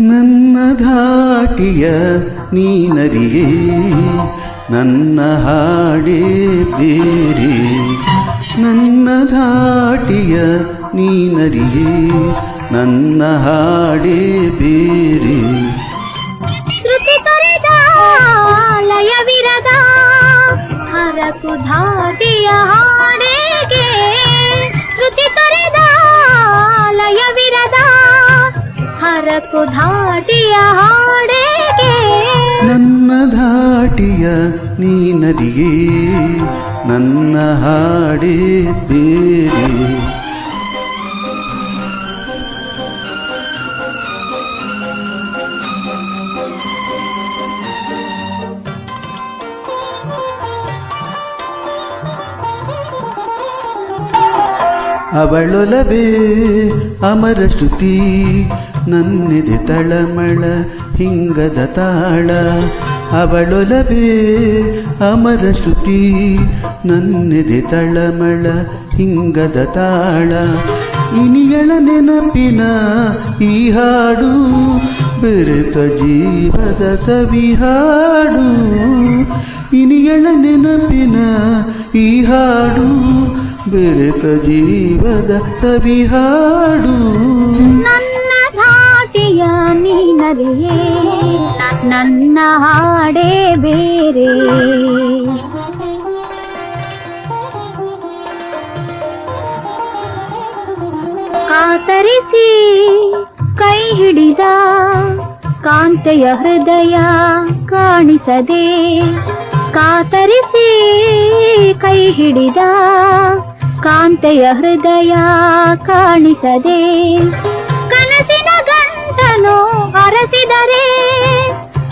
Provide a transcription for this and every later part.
ನನ್ನ ಧಾಟಿಯ ನೀನರಿಯೇ ನನ್ನ ಹಾಡೇ ಬೇರೆ. ನನ್ನ ಧಾಟಿಯ ನೀನರಿಯೇ ನನ್ನ ಹಾಡೇ ಬೇರೆ. ಶ್ರುತಿ ತೊರೆದ ಹರಕು ಧಾಟಿಯ ಹಾಡೆಗೆ. ನನ್ನ ಧಾಟಿಯ ನೀನರಿಯೇ ನನ್ನ ಹಾಡೇ ಬೇರೆ. ಅವಳೊಲವೇ ಅಮರ ಶ್ರುತಿ, ನನ್ನೆದೆ ತಳಮಳ, ಹಿಂಗದ ತಾಳ. ಅವಳೊಲವೇ ಅಮರ ಶ್ರುತಿ, ನನ್ನೆದೆ ತಳಮಳ, ಹಿಂಗದ ತಾಳ. ಇನಿಯಳ ನೆನಪಿನ ಈ ಹಾಡು, ಬೆರೆತ ಜೀವದ ಸವಿಹಾಡು. ಇನಿಯಳ ನೆನಪಿನ ಈ ಹಾಡು ಬೆರೆತ ಜೀವದ ಸವಿಹಾಡು. ನನ್ನ ಸಾಟಿಯ ನೀನರಿಯೇ ನನ್ನ ಹಾಡೇ ಬೇರೆ. ಕಾತರಿಸಿ ಕೈ ಹಿಡಿದ ಕಾಂತೆಯ ಹೃದಯ ಕಾಣಿಸದೆ ಕಾತರಿಸಿ ಕೈ ಹಿಡಿದ ಕಾಂತೆಯ ಹೃದಯ ಕಾಣಿಸದೆ ಕನಸಿನ ಗಂಟನು ಅರಸಿದರೆ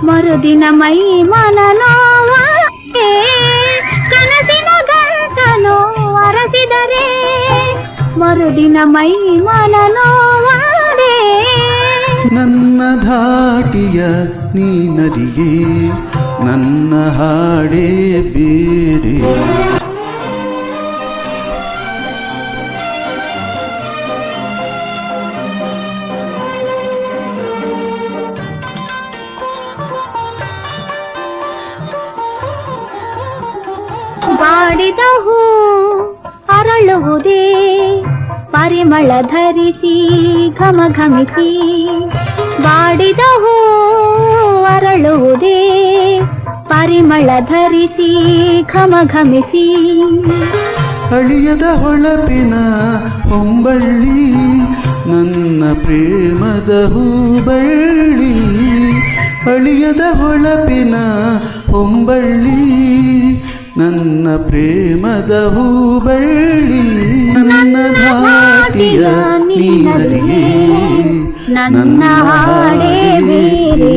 ಮರುದಿನ ಮೈ ಮನ ನೋವಾಗೆ. ಕನಸಿನ ಗಂಟನು ಅರಸಿದರೆ ಮರುದಿನ ಮೈ ಮನನೋವೇ ನನ್ನ ಧಾಟಿಯ ನೀನರಿಯೇ ನನ್ನ ಹಾಡಿ ಬೇರೆ. ಬಾಡಿದ ಹೂ ಅರಳುವುದೇ ಪರಿಮಳ ಧರಿಸಿ ಘಮ ಘಮಿಸಿ ಬಾಡಿದ ಹೂ ಅರಳುವುದೇ ಪರಿಮಳ ಧರಿಸಿ ಘಮ ಘಮಿಸಿ ಅಳಿಯದ ಹೊಳಪಿನ ಹೊಂಬಳ್ಳಿ ನನ್ನ ಪ್ರೇಮದ ಹೂಬಳ್ಳಿ. ಅಳಿಯದ ಹೊಳಪಿನ ಹೊಂಬಳ್ಳಿ ನನ್ನ ಪ್ರೇಮದ ಹೂಬಳ್ಳಿ. ನನ್ನ ಭಾಟಿಯ ನೀನರಿಯೇ ನನ್ನ ಹಾಡೇ ಬೇರೆ